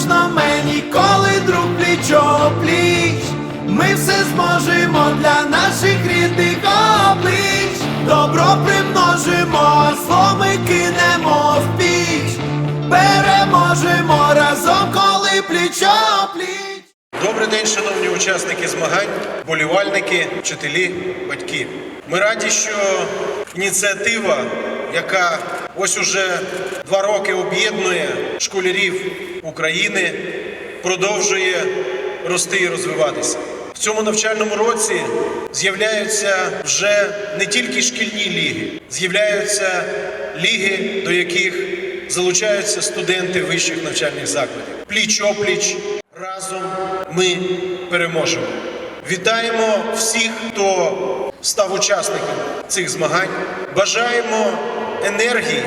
тривожно мені, коли друг пліч пліч. Ми все зможемо для наших рідних облич. Добро примножимо, зло ми кинемо в піч. Переможемо разом, коли пліч пліч. Добрий день, шановні учасники змагань, болівальники, вчителі, батьки. Ми раді, що ініціатива, яка ось уже два роки об'єднує школярів України, продовжує рости і розвиватися. В цьому навчальному році з'являються вже не тільки шкільні ліги, з'являються ліги, до яких залучаються студенти вищих навчальних закладів. Пліч-опліч разом ми переможемо. Вітаємо всіх, хто став учасником цих змагань. Бажаємо енергії,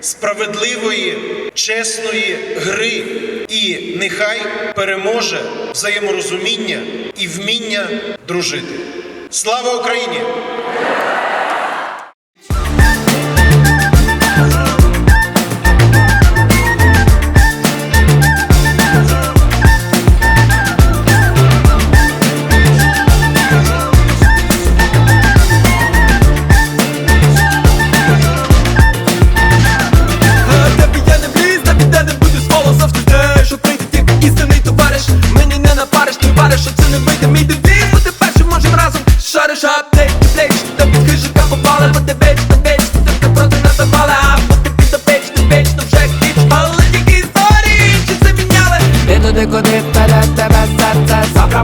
справедливої, чесної гри. І нехай переможе взаєморозуміння і вміння дружити. Слава Україні!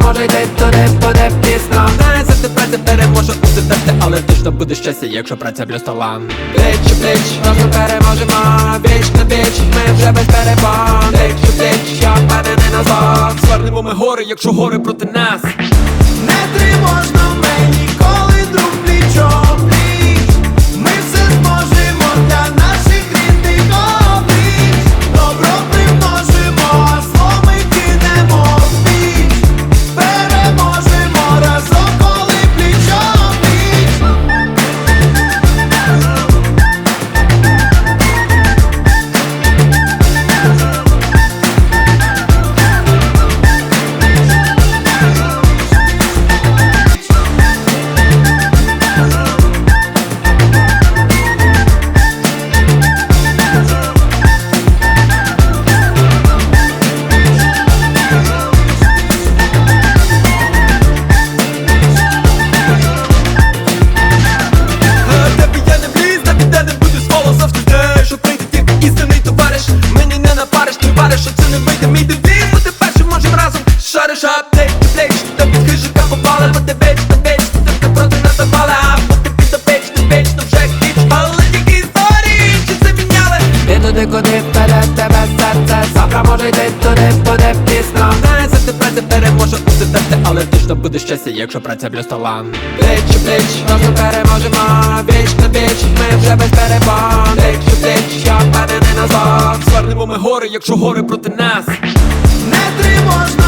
Серце Завтра може йти туди, буде пісно Знає, завжди праця переможе у тебе Але точно буде щастя, якщо праця плюс талант Плеч, плеч, Разом переможемо Віч на віч, ми вже без перебон Пліч у пліч, я впевнений на зло. Звернемо ми гори, якщо гори проти нас. Не тривожно мені, Не ти що це не вийде. Мій девіз Бути першим можем разом. Шариш апдейт, плеч, та під хижака попали Бо ти беч, та беч, ти проти нас запали, А ти під до печ, ти беч, то вже кліч Але тільки історії, чи це міняли? Ти туди, куди впаде тебе серце. Завтра може йти туди, буде у ти Але точно буде щастя, якщо праця плюс талант Пліч у пліч, разом переможемо. Віч на віч, ми вже без перепон. Пліч у пліч, я впевнений на зло Звернемо ми гори, якщо гори проти нас. Не тривожно